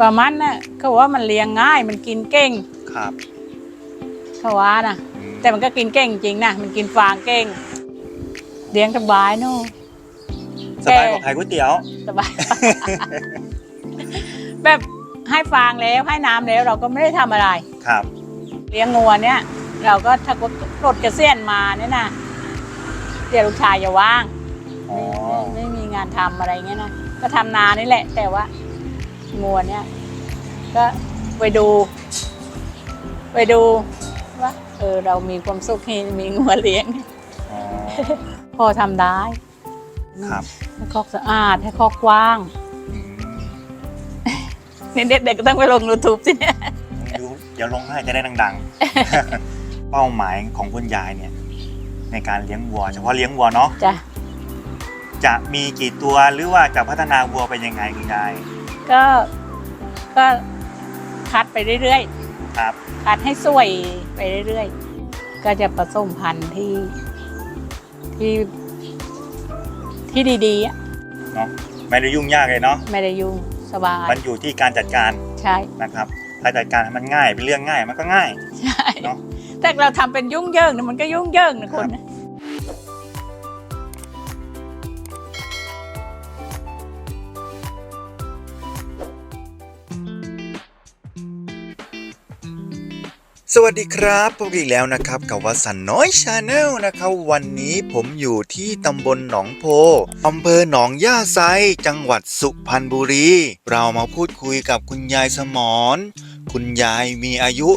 ประมาณน่ะเขาว่ามันเลี้ยงง่ายมันกินเก่งครับเขาว่านะอืมแต่มันก็กินเก่งจริงนะมันกินฟางเก่งเลี้ยงสบายเนู่สบายกว่าขายก๋วยเตี๋ยว สบาย แบบให้ฟางแล้วให้น้ำแล้วเราก็ไม่ได้ทำอะไร ครับ เลี้ยงงัวเนี่ย เราก็ถ้าก็ปลดเกษียณมาเนี่ยนะเดี๋ยวลูกชายจะว่าง อ๋อ ไม่ไม่มีงานทำอะไรเงี้ยนะก็ทำนานี่แหละ แต่ว่า งัวเนี่ยก็ไปดู ไปดูว่าเออเรามีความสุขที่มีงัวเลี้ยง อ๋อ พอทำได้ครับ ให้คอกสะอาดให้คอกกว้างอืมนี่เด็กๆก็ต้องไปลงยูทูบสิเนี่ยดูเดี๋ยวลงให้จะได้ดังๆ เป้าหมายของคุณยายเนี่ย ในการเลี้ยงวัวเฉพาะเลี้ยงวัวเนาะจ้ะจะมีกี่ตัวหรือว่าจะพัฒนาวัวไปยังไงคุณยาย ก็ก็คัดไปเรื่อยครับๆ คัดให้สวยไปเรื่อยๆ ก็จะผสมพันธุ์ที่ที่ที่ดีๆอะเนาะไม่ได้ยุ่งยากเลยเนาะไม่ได้ยุ่งสบายมันอยู่ที่การจัดการใช่ นะครับถ้าจัดการให้มันง่ายเป็นเรื่องง่ายมันก็ง่าย ใช่เนาะแต่เราทำเป็นยุ่งเยิงเนี่ยมันก็ยุ่งเยิงนะคนนะ สวัสดีครับพบกันอีกแล้วนะครับกับวัสันน้อยชาแนลนะครับวันนี้ผมอยู่ที่ตำบลหนองโพอำเภอหนองย่าไซจังหวัดสุพรรณบุรี เรามาพูดคุยกับคุณยายสมรคุณยายมีอายุ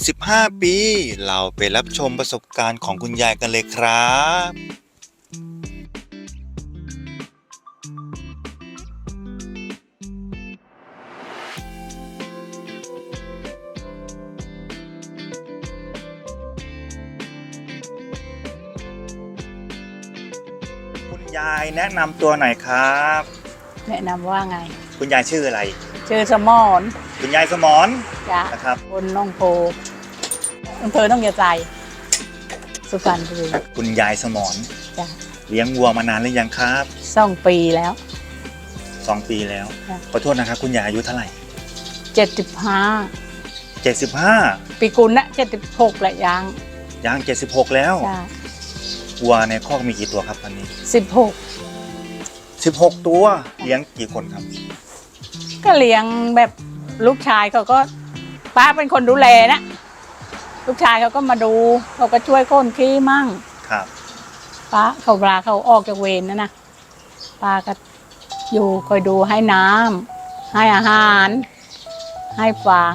75 ปี เราไปรับชมประสบการณ์ของคุณยายกันเลยครับ แนะนำตัวหน่อยครับ แนะนำว่าไง คุณยายชื่ออะไร ชื่อสมอนคุณยายสมรจ้ะนะครับคนน้องโพอำเภอต้องยาใจ สุพรรณบุรีคุณยายสมรจ้ะเลี้ยงวัวมานานหรือยังครับสองปีแล้ว สองปีแล้วค่ะ ขอโทษนะครับคุณยายอายุเท่าไหร่เจ็ดสิบห้า75ปีกุลนะเจ็ดสิบหกแหละยังย่าง76 แล้วจ้ะวัวในคอกมีกี่ตัวครับตอนนี้ สิบหก 16 ตัวเลี้ยงกี่คนครับ ก็เลี้ยงแบบลูกชายเขาก็ป้าเป็นคนดูแลนะ ลูกชายเขาก็มาดูเขาก็ช่วยคนขี้มั่งครับ ป้าเขาเวลาเขาออกจากเวรนะนะป้าก็อยู่คอยดูให้น้ำให้อาหาร ให้ฟาง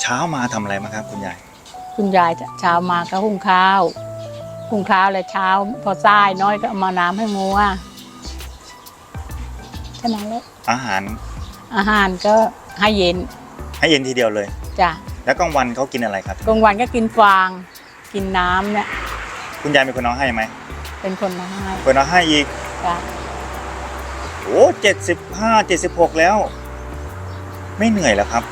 เช้ามาทำอะไรมาครับคุณยายคุณยายจะเช้ามาก็หุงข้าว หุงข้าวแล้วเช้า พอซ้ายน้อยก็เอามาน้ำให้งัวแค่นั้นแหละอาหารอาหารก็ให้เย็นให้เย็นทีเดียวเลย จ้ะแล้วกลางวันเขากินอะไรครับ กลางวันก็กินฟาง กินน้ำเนี่ย คุณยายเป็นคนเอาให้ไหมเป็นคนมาให้คนเอาให้อีกจ้ะโอ้75 76แล้ว ไม่เหนื่อยแล้วครับ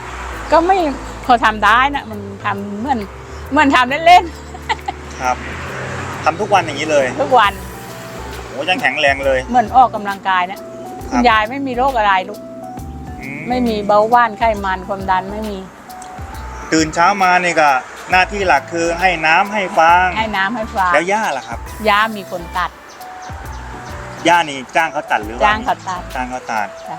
ก็ไม่พอทำได้นะมันทำเหมือนเหมือนทำเล่นครับ ทำทุกวันอย่างนี้เลยๆทุกวันโอ้ยังแข็งแรงเลยเหมือนออกกำลังกายนะคุณยายไม่มีโรคอะไรลูกอืไม่มีเบาหวานไขมันความดันไม่มีตื่นเช้ามานี่ก็หน้าที่หลักคือให้น้ำให้ฟางให้น้ำให้ฟางแล้วย่าล่ะครับยามีคนตัด ย่านี่จ้างเขาตัดหรือว่าจ้างเขาตัดจ้างเขาตัดจ้ะ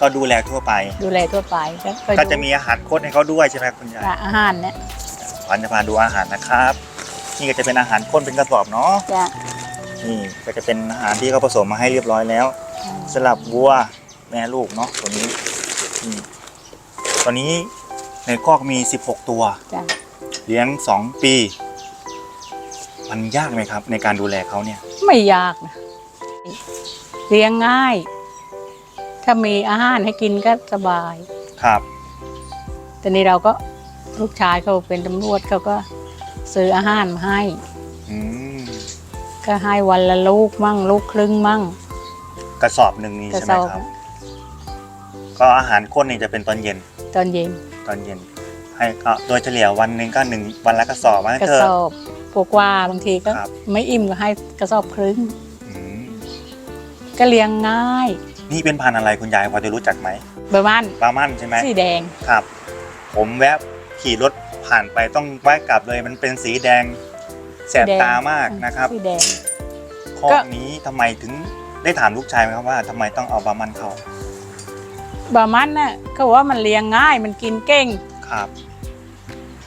ก็ดูแลทั่วไป ดูแลทั่วไปก็ไปก็ดูจะมีอาหารคดให้เขาด้วยใช่ไหมคุณยายจ้ะอาหารเนี่ยพันจะพาดูอาหารนะครับ นี่ก็จะเป็นอาหารข้นเป็นกระสอบเนาะจะนี่ก็จะเป็นอาหารที่เขาผสมมาให้เรียบร้อยแล้วสำหรับวัวแม่ลูกเนาะตัวนี้นี่ตอนนี้ในคอกมี 16 ตัว จ้ะเลี้ยง 2 ปี มันยากไหมครับ ในการดูแลเขาเนี่ย ไม่ยากนะเลี้ยงง่าย ถ้ามีอาหารให้กินก็สบาย ครับ แต่นี้เราก็ลูกชายเขาเป็นตำรวจเขาก็ ซื้ออาหารมาให้ อืมก็ให้วันละลูกมั่งลูกครึ่งมั่ง กระสอบหนึ่งนี่กระใช่ไหสมอบ ครับ ก็อาหารข้นนี่จะเป็นตอนเย็นตอนเย็นตอนเย็น ให้ก็โดยเฉลี่ยวันหนึ่งก็หนึ่งวันละกระสอบมากระเถสอะ อบกว่าๆบางทีก็ครับ ไม่อิ่มก็ให้กระสอบครึ่ง อืมก็เลี้ยงง่ายนี่เป็นพันธุ์อะไรคุณยายพอจะรู้จักไหมเบอร์มันบาร์มันใช่ไหมสีแดง ครับ ผมแวะขี่รถ ผ่านไปต้องแวะกลับเลยมันเป็นสีแดงแสบสีแดงตามากนะครับสีแดงข้อก็นี้ทำไมถึงได้ถามลูกชายไหมครับว่าทำไมต้องเอาบาร์มันเข้าบะมันน่ะเขาว่ามันเลี้ยงง่ายมันกินเก่งครับ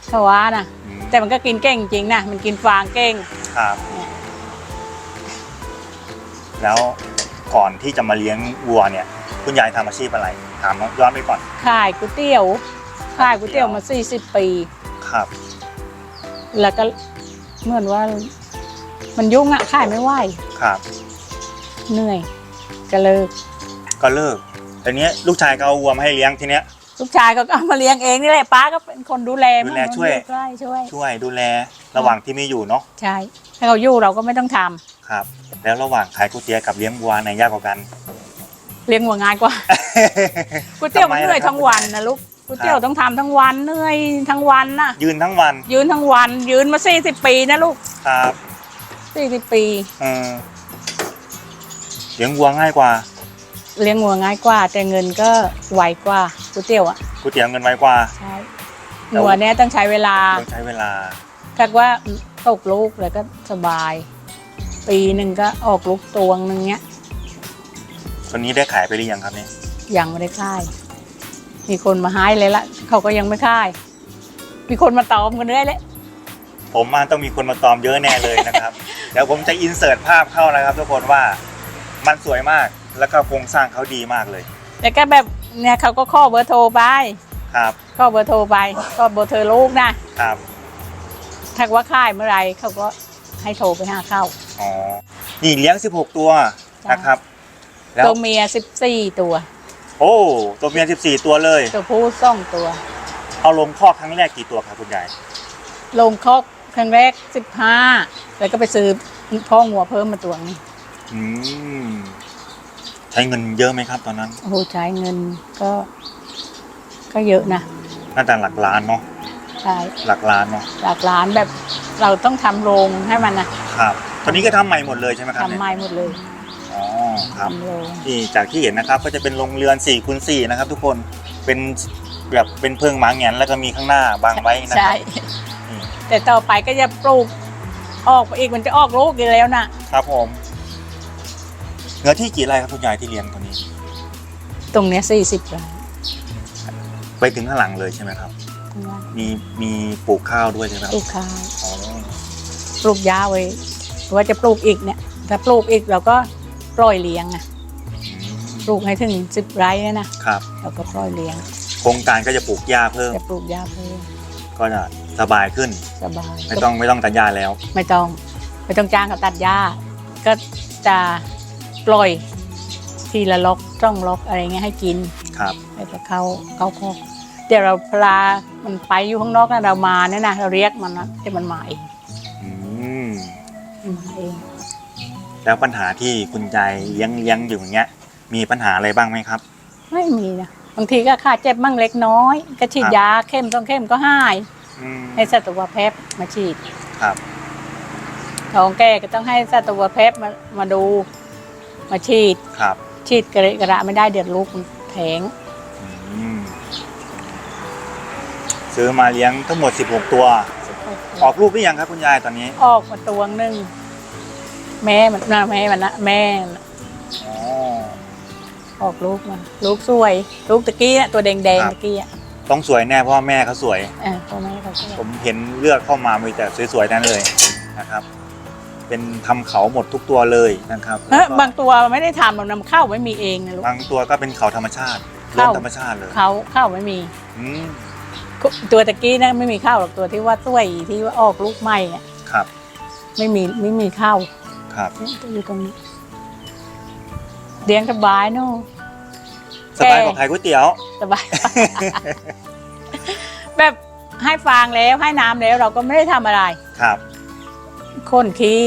เขาว่านะอืมแต่มันก็กินเก่งจริงนะมันกินฟางเก่งครับ แล้วก่อนที่จะมาเลี้ยงวัวเนี่ย คุณยายทำอาชีพอะไร ถามย้อนไปก่อนขายก๋วยเตี๋ยวขายก๋วยเตี๋ยวมา40ปี ครับ แล้วก็เหมือนว่า มันยุ่งอะขายไม่ไหวครับ เหนื่อย ก็เลิก ก็เลิกแต่เนี้ยลูกชายก็เอาวัวมาให้เลี้ยงทีเนี้ย ลูกชายก็เอามาเลี้ยงเองนี่แหละป้าก็เป็นคนดูแลดูแลช่วยใช่ช่วย ช่วยดูแลระหว่างที่ไม่อยู่เนาะใช่ถ้าเขาอยู่เราก็ไม่ต้องทำครับ แล้วระหว่างขายก๋วยเตี๋ยวกับเลี้ยงวัวไหนยากกว่ากัน เลี้ยงวัวง่ายกว่า ก๋วยเตี๋ยวมันเหนื่อยทั้งวันนะลูก ก๋วยเตี๋ยวต้องทำทั้งวันเหนื่อยทั้งวันน่ะ ยืนทั้งวันยืนทั้งวัน ยืนมา40ปีนะลูกครับ40ปี เออเลี้ยงวัวง่ายกว่าเลี้ยงวัวง่ายกว่า แต่เงินก็ไวกว่าก๋วยเตี๋ยวอะก๋วยเตี๋ยวเงินไวกว่า ใช่วัวเนี่ยต้องใช้เวลาต้องใช้เวลา ถ้าว่าตกลูกแล้วก็สบาย ปีหนึ่งก็ออกลูกตัวงหนึงเนี้ยคนนี้ได้ขายไปหรือยังครับเนี่ยยังไม่ได้ค่าย มีคนมาให้เลยละเขาก็ยังไม่ค่าย มีคนมาตอมกันเรื่อยเลยผมว่าต้องมีคนมาตอมเยอะแน่เลยนะครับ เดี๋ยวผมจะอินเสิร์ตภาพเข้านะครับ ทุกคนว่ามันสวยมากแล้วก็โครงสร้างเขาดีมากเลย แล้วก็แบบเนี่ยเขาก็ข้อเบอร์โทรไปครับข้อเบอร์โทรไปก็เบอร์โทรลูกนะครับถ้าว่าค่ายเมื่อไหรเขาก็ให้โทรไปหาเข้าอ๋อนี่เลี้ยง 16 ตัวจ้ะนะครับแล้วตัวเมียสิบสี่ตัว โอ้ตัวเมีย14 ตัวเลย ตัวผู้สองตัว เอาลงข้อกครั้งแรกกี่ตัวครับคุณยายลงคอกครั้งแรกสิบห้าแล้วก็ไปซื้อพ่องัวเพิ่มมาตัวนึงอืมใช้เงินเยอะไหมครับตอนนั้นโอ้โหใช้เงินก็ ก็เยอะนะน่าจะหลักล้านเนาะใช่หลักล้านเนาะหลักล้านแบบเราต้องทำโรงให้มันนะครับ ตอนนี้ก็ทำใหม่หมดเลยใช่ไหมครับทำเนี่ยไม้หมดเลย อ๋อครับทำโรงที่จากที่เห็นนะครับก็จะเป็นโรงเรือน4คูณ4นะครับ ทุกคนเป็นแบบเป็นเพิงหมาแงนแล้วก็มีข้างหน้าบางไว้นะคใช่ รับนี่แต่ต่อไปก็จะปลูก ออกไปอีกมันจะออกลูกอีกแล้วนะครับผมเนื้อที่กี่ไร่ครับคุณยายที่เลี้ยงตัวนี้ ตรงเนี้สี่สิบไร่ไปถึงข้างหลังเลยใช่ไหมครับ มีมีปลูกข้าวด้วยใช่ไหมครัปบลูกข้าวอ๋อปลูกยาไว้ว่าจะปลูกอีกเนี่ย ถ้าปลูกอีกเราก็ ปล่อยเลี้ยงอะอืมปลูกให้ถึงสิบไร่เนี่ยนะครับเราก็ปล่อยเลี้ยงโครงการก็จะปลูกหญ้าเพิ่ม จะปลูกยาเพิ่มก็จะสบายขึ้น สบายไม่ต้องไม่ต้องตัดหญ้าแล้ว ไม่ต้องไม่ต้องจ้างเขาตัดหญ้า ก็จะปล่อยทีละล็อกต้องล็อกอะไรเงี้ยให้กินครับ แล้วก็เข้าเข้าคอกเดี๋ยวเราพลามันไปอยู่ข้างนอกนะเรามาเนี่ยนะเราเรียกมันนะเดี๋ยวมันมาเองอืมมันมาเอง แล้วปัญหาที่คุณยายเลี้ยงเลี้ยงอยู่อย่างเงี้ย มีปัญหาอะไรบ้างไหมครับ ไม่มีนะบางทีก็ขาดเจ็บบ้างเล็กน้อย ก็ฉีดครับยาเข้มต้องเข้มก็หายอืมให้สัตวแพทย์มาฉีดครับท้องแก่ก็ต้องให้สัตวแพทย์มามาดู มาฉีด ครับฉีดกระเระกระระไม่ได้เดือดลูกมันแทงอืมซื้อมาเลี้ยงทั้งหมด 16 ตัว ออกลูกหรือยังครับคุณยายตอนนี้ ออกมาตัวหนึ่ง แม่มันนะแม่มันนะแม่น่ะอ๋อ ออกลูกมาลูกสวย ลูกตะกี้น่ะตัวแดงแดงครับ ตะกี้อะต้องสวยแน่เพราะว่าแม่เขาสวยเออพ่อแม่เขาสวยผมเห็นเลือดเข้ามามีแต่สวยๆนั่นเลยนะครับ เป็นทำเขาหมดทุกตัวเลยนะครับเฮ้ยแล้วก็บางตัวไม่ได้ทำหรอกนำเข้าไม่มีเองนะลูก บางตัวก็เป็นเขาธรรมชาติล้วนเข้า ธรรมชาติเลยเขาเข้าไม่มี อืมตัวตะกี้นะไม่มีเข้าหรอกตัวที่ว่าสวยที่ว่าออกลูกใหม่อะครับ ไม่มีไม่มีเข้า ครับเนี่ยอยู่ตรงนี้เลี้ยงสบายเนู่สบายกว่าขายก๋วยเตี๋ยว สบาย แบบให้ฟางแล้วให้น้ำแล้วเราก็ไม่ได้ทำอะไร ครับ คนขี้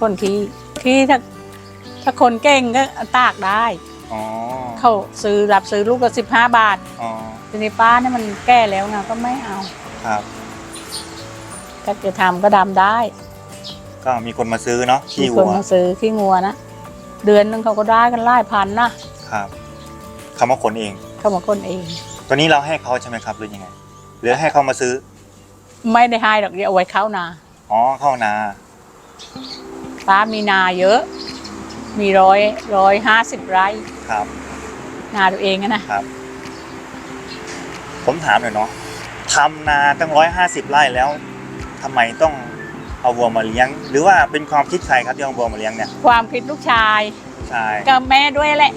คนขี้ขี้ถ้าถ้าคนเก่งก็ตากได้ อ๋อ เขาซื้อรับซื้อลูกละสิบห้าบาทอ๋อ ทีนี้ป้าเนี่ยมันแก่แล้วไงก็ไม่เอา ครับ ถ้าจะทำก็ดำได้ ก็มีคนมาซื้อเนาะมีขี้คนวัวมาซื้อขี้งัวนะเดือนนึงเขาก็ได้กันหลายพันนะครับเขามาขนเอง เขามาคนเอง ตัวนี้เราให้เขาใช่ไหมครับหรือยังไง หรือให้เขามาซื้อ ไม่ได้ให้หรอกเดี๋ยวเอาไว้เข้านาอ๋อเข้านา ป้ามีนาเยอะ มีร้อยร้อยห้าสิบไร่ครับ นาตัวเองอะนะครับ ผมถามหน่อยเนาะทำนาตั้งร้อยห้าสิบไร่แล้วทำไมต้อง เอาวัวมาเลี้ยง หรือว่าเป็นความคิดใครครับที่เอาวัวมาเลี้ยงเนี่ยความคิดลูกชายใช่กับแม่ด้วยแหละ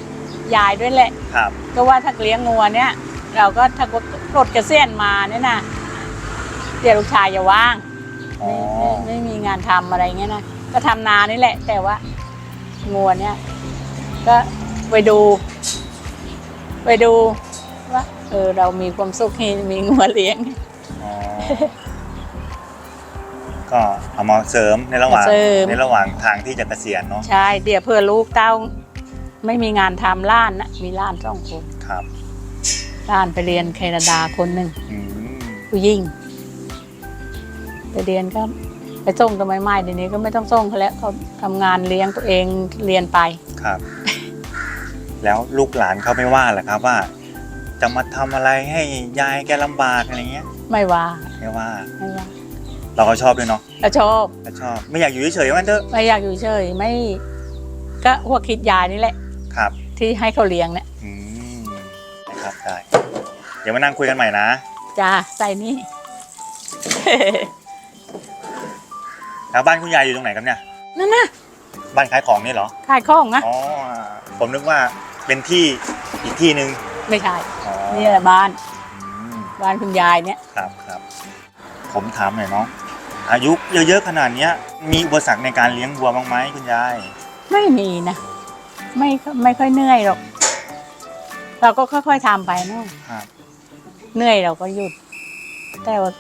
ยายด้วยแหละ ครับ ก็ว่าถ้าเลี้ยงงัวเนี่ย เราก็ถ้าปลดเกษียณมาเนี่ยนะเดี๋ยวลูกชายจะว่างอ๋อ ไม่ไม่ไม่มีงานทำอะไรเงี้ยนะก็ทำนานี่แหละ แต่ว่างัวเนี่ย ก็ไปดู ไปดูว่าเออเรามีความสุขที่มีงัวเลี้ยง อ๋อ ก็เอามาเสริมในระหว่างเสริม ในระหว่างทางที่จะเกษียณเนาะใช่ เดี๋ยวเพื่อลูกเต้า ไม่มีงานทำล้านนะมีล้านสองคนครับล้านไปเรียนแคนาดาคนหนึ่งอืมผู้หญิงไปเรียนก็ไปส่งทำไมไม่เดี๋ยวนี้ก็ไม่ต้องส่งเขาแล้วเขาทำงานเลี้ยงตัวเองเรียนไป ครับ แล้วลูกหลานเขาไม่ว่าเหรอครับว่า จะมาทำอะไรให้ยายแกลำบากอะไรเงี้ยไม่ว่าไม่ว่า ไม่ว่า เราก็ชอบด้วยเนาะก็ชอบก็ชอบ ไม่อยากอยู่เฉยๆว่างั้นเถอะไม่อยากอยู่เฉยไม่ ก็หัวคิดยายนี่แหละ ครับ ที่ให้เขาเลี้ยงเนี่ยอืมนะครับได้ เดี๋ยวมานั่งคุยกันใหม่นะ จ้าใส่นี่ แล้วบ้านคุณยายอยู่ตรงไหนครับเนี่ย นั่นนะบ้านขายของนี่เหรอ ขายของนะอ๋อ ผมนึกว่าเป็นที่อีกที่หนึ่งไม่ใช่อ๋อนี่แหละบ้านอืมบ้านคุณยายเนี่ย ครับครับ ผมถามหน่อยเนาะ อายุเยอะๆขนาดเนี้ย มีอุปสรรคในการเลี้ยงวัวบ้างไหมคุณยาย ไม่มีนะไม่ไม่ค่อยเหนื่อยหรอก เราก็ค่อยๆทำไปเนาะครับ เหนื่อยเราก็หยุด แต่ว่า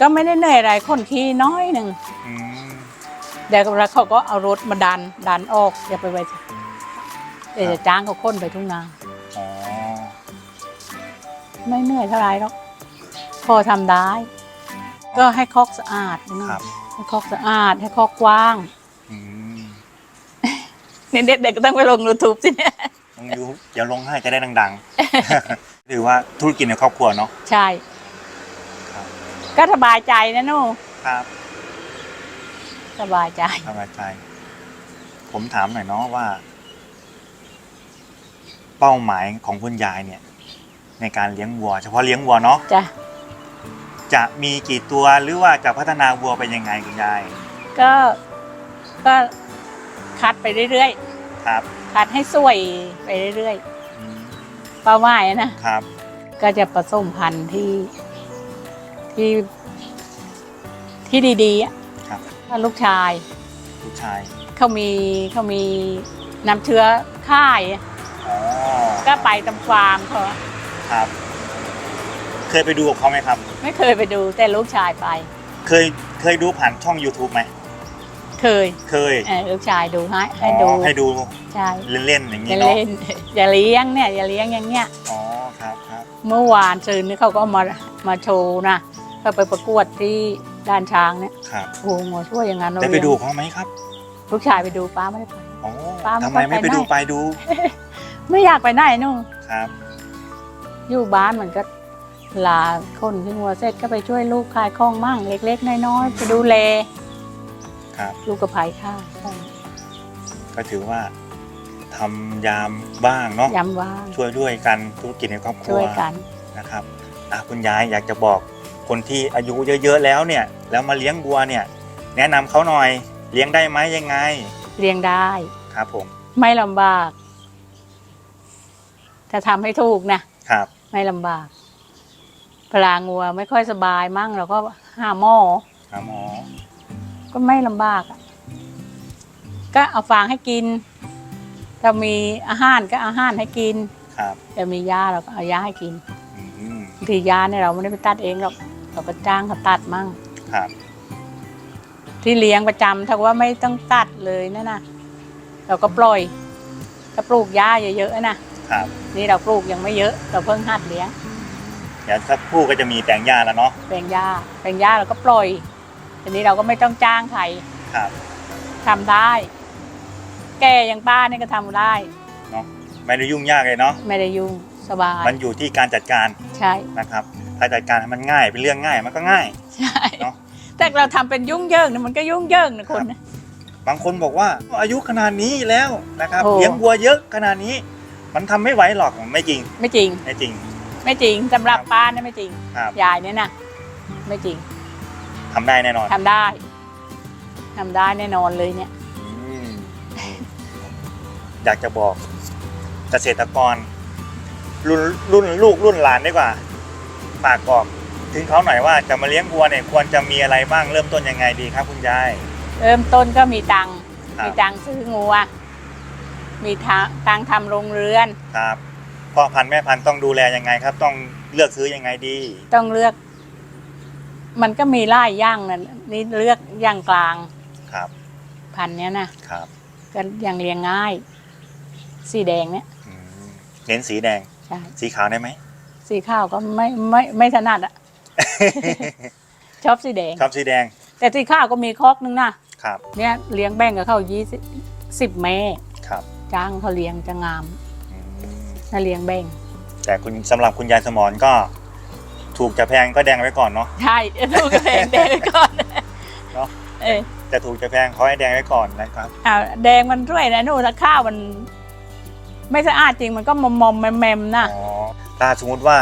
ก็ไม่ได้เหนื่อยอะไรคนขี้น้อยหนึ่งอืมเดี๋ยวแล้วเขาก็เอารถมาดันดันออกอย่าไปไว้เดี๋ยวจะจ้างเขาค้นไปทุ่งนาอ๋อ ไม่เหนื่อยเท่าไรหรอกพอทำได้ ก็ให้คอกสะอาดนะครับ ให้คอกสะอาด ให้คอกกว้างอืมนี่เด็กๆก็ต้องไปลงยูทูบสิเนี่ยลองดูเดี๋ยวลงให้จะได้ดังๆ หรือว่าธุรกิจในครอบครัวเนาะ ใช่ครับ ก็สบายใจนะหนูครับสบายใจ สบายใจ ผมถามหน่อยเนาะว่า เป้าหมายของคุณยายเนี่ย ในการเลี้ยงวัว เฉพาะเลี้ยงวัวเนาะ จ้ะ จะมีกี่ตัวหรือว่าจะพัฒนาวัวไปยังไงคุณยายก็ก็คัดไปเรื่อยครับๆ คัดให้สวยไปเรื่อยอืมๆเป้าหมายนะ ครับ ก็จะผสมพันธุ์ที่ที่ที่ดีๆอะครับ ถ้าลูกชายลูกชายเขามีเขามีน้ำเชื้อค่ายอะอ๋อก็ไปตามฟาร์มเขาอะครับ เคยไปดูกับเขาไหมครับ ไม่เคยไปดูแต่ลูกชายไป เคยเคยดูผ่านช่อง YouTube ไหมเคยเคยเออลูกชายดูให้ให้ดูอ๋อให้ดูใช่เล่นๆอย่างอนี้ย่าเนาะเล่นอย่าเลี้ยงเนี่ยอย่าเลี้ยงอย่างเงี้ย อ๋อครับครับเมื่อวานซืนนี่เขาก็เอามามาโชว์นะเขาไปประกวดที่ด้านช้างเนี่ยครับโอ้โหหมอช่วยอย่างนั้นเราได้ไปเลี้ยงดูเขาไหมครับลูกชายไปดูป้าไม่ได้ไปอ๋อป้าไม่ทำไมค่อยไม่ไปไปดูไหนไปดูไม่อยากไปไหนนู่นครับอยู่บ้านเหมือนก็ ลาคนที่หัวเสร็จก็ไปช่วยลูกขายของมั่งเล็ก ๆ น้อยๆไปดูแลครับ ลูกกระไผ่ข้าวก็ถือว่าทำยามบ้างเนาะย้ำว่างช่วยด้วยกันธุรกิจในครอบครัช่ววยกัน นะครับอะคุณยายอยากจะบอกคนที่อายุเยอะ ๆ แล้วเนี่ย แล้วมาเลี้ยงวัวเนี่ย แนะนำเขาหน่อยเลี้ยงได้ไหมยังไงเลี้ยงได้ ครับผมไม่ลำบาก ถ้าทำให้ถูกนะครับ ไม่ลำบาก ปลางัวไม่ค่อยสบายมั่งเราก็หาหมอ หาหมอก็ไม่ลำบากอะก็เอาฟางให้กิน ถ้ามีอาหารก็อาหารให้กิน ครับจะมียาเราก็เอายาให้กินอืมบางทียาเนี่ยเราไม่ได้ไปตัดเองหรอกเราก็จ้างเขาตัดมั่ง ครับที่เลี้ยงประจำถ้าว่าไม่ต้องตัดเลยนะนะเราก็ปล่อยถ้าปลูกหญ้าเยอะๆนะครับ นี่เราปลูกยังไม่เยอะ เราเพิ่งหัดเลี้ยง เดี๋ยวถ้าพูดก็จะมีแปลงหญ้าแล้วเนาะแปลงหญ้าแปลงหญ้าเราก็ปล่อยทีนี้เราก็ไม่ต้องจ้างใครครับทำได้ แกอย่างป้านี่ก็ทำได้เนาะไม่ได้ยุ่งยากเลยเนาะไม่ได้ยุ่งสบายมันอยู่ที่การจัดการใช่ นะครับถ้าจัดการให้มันง่ายเป็นเรื่องง่ายมันก็ง่าย ใช่ เนอะ แต่เราทำเป็นยุ่งเยิงเนี่ยมันก็ยุ่งเยิงนะคนนะ บางคนบอกว่าอายุขนาดนี้แล้วนะครับโอ้ เลี้ยงวัวเยอะขนาดนี้ มันทำไม่ไหวหรอกไม่จริงไม่จริง ไม่จริง ไม่จริงสำหรับป้าเนี่ยไม่จริง ครับ ยายเนี่ยนะไม่จริงทำได้แน่นอนทำได้ทำได้แน่นอนเลยเนี่ย อืมอยากจะบอกเกษตรกร รุ่นรุ่นลูกรุ่นหลานดีกว่าฝากบอกถึงเขาหน่อยว่าจะมาเลี้ยงวัวเนี่ยควรจะมีอะไรบ้างเริ่มต้นยังไงดีครับ คุณยายเริ่มต้นก็มีตังค์ครับมีตังค์ซื้องัว มีทาตังค์ทำโรงเรือน ครับ พ่อพันธุ์แม่พันธุ์ต้องดูแลยังไงครับ ต้องเลือกซื้อยังไงดี ต้องเลือก มันก็มีไล่ย่างนะนี่เลือกย่างกลางครับพันธุ์เนี้ยนะครับก็ยังเลี้ยงง่าย สีแดงเนี่ยอืมเน้นสีแดง ใช่สีขาวได้ไหม สีข้าวก็ไม่ไม่ไม่ถนัดอะ ชอบสีแดง ชอบสีแดงแต่สีข้าวก็มีคอกนึงนะครับ เนี่ยเลี้ยงแบ่งกับเขายี่สิบสิบแม่ครับ จ้างเขาเลี้ยงจะงามอืม น่าเลี้ยงแบ่ง แต่คุณสำหรับคุณยายสมรก็ ถูกจะแพงก็แดงไว้ก่อนเนาะ ใช่ลูกก็แดงแดงไปก่อนเนอะ เออจะถูกจะแพงเขาให้แดงไว้ก่อนนะครับ อ่าแดงมันด้วยนะหนูถ้าข้าวมัน ไม่สะอาดจริงมันก็มอมมอมๆแมมๆนะ อ๋อถ้าสมมติว่า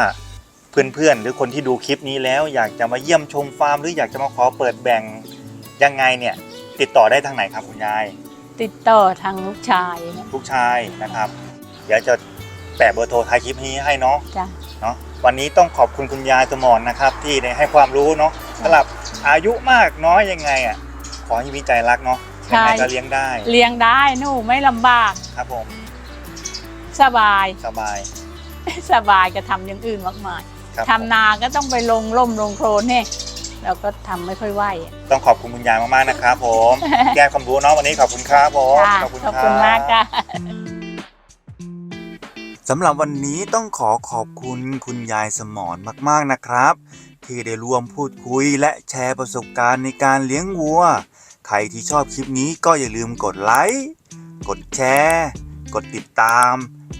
เพื่อนๆ หรือคนที่ดูคลิปนี้แล้ว อยากจะมาเยี่ยมชมฟาร์มหรืออยากจะมาขอเปิดแบ่งยังไงเนี่ย ติดต่อได้ทางไหนครับคุณยาย ติดต่อทางลูกชายนะลูกชายนะครับ เดี๋ยวจะ แปะเบอร์โทรท้ายคลิปนี้ให้เนาะจ้ะ เนาะวันนี้ต้องขอบคุณคุณยายสมรนะครับ ที่ได้ให้ความรู้เนาะสำหรับอายุมากน้อยยังไงอะขอให้มีใจรักเนาะยังไงก็เลี้ยงได้เลี้ยงได้หนูไม่ลำบากครับผมสบาย สบาย สบายก็ทำอย่างอื่นมากมายครับทำนาก็ต้องไปลงล่มลงโคลนเนี่ยเราก็ทำไม่ค่อยไหวอะต้องขอบคุณคุณยายมากๆนะครับผม แก้ความรู้เนาะวันนี้ขอบคุณครับผมจ้ะขอบคุณมากจ้ะ สำหรับวันนี้ต้องขอขอบคุณคุณยายสมรมากๆนะครับ ที่ได้ร่วมพูดคุยและแชร์ประสบการณ์ในการเลี้ยงวัว ใครที่ชอบคลิปนี้ก็อย่าลืมกดไลค์ กดแชร์ กดติดตาม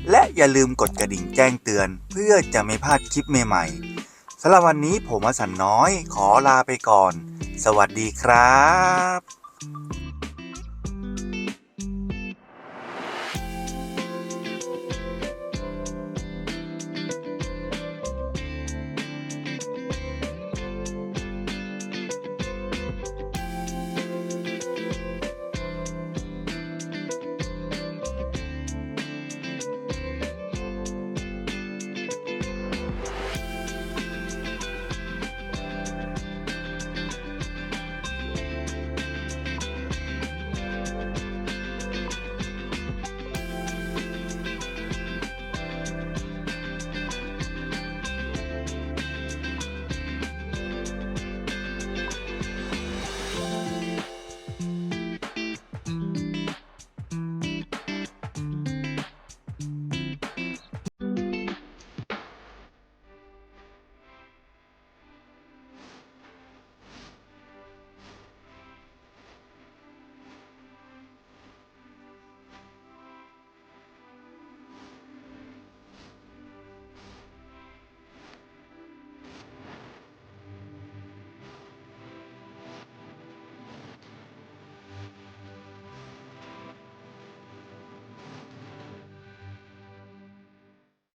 และอย่าลืมกดกระดิ่งแจ้งเตือน เพื่อจะไม่พลาดคลิปใหม่ๆสำหรับวันนี้ผมวสันน้อยขอลาไปก่อน สวัสดีครับ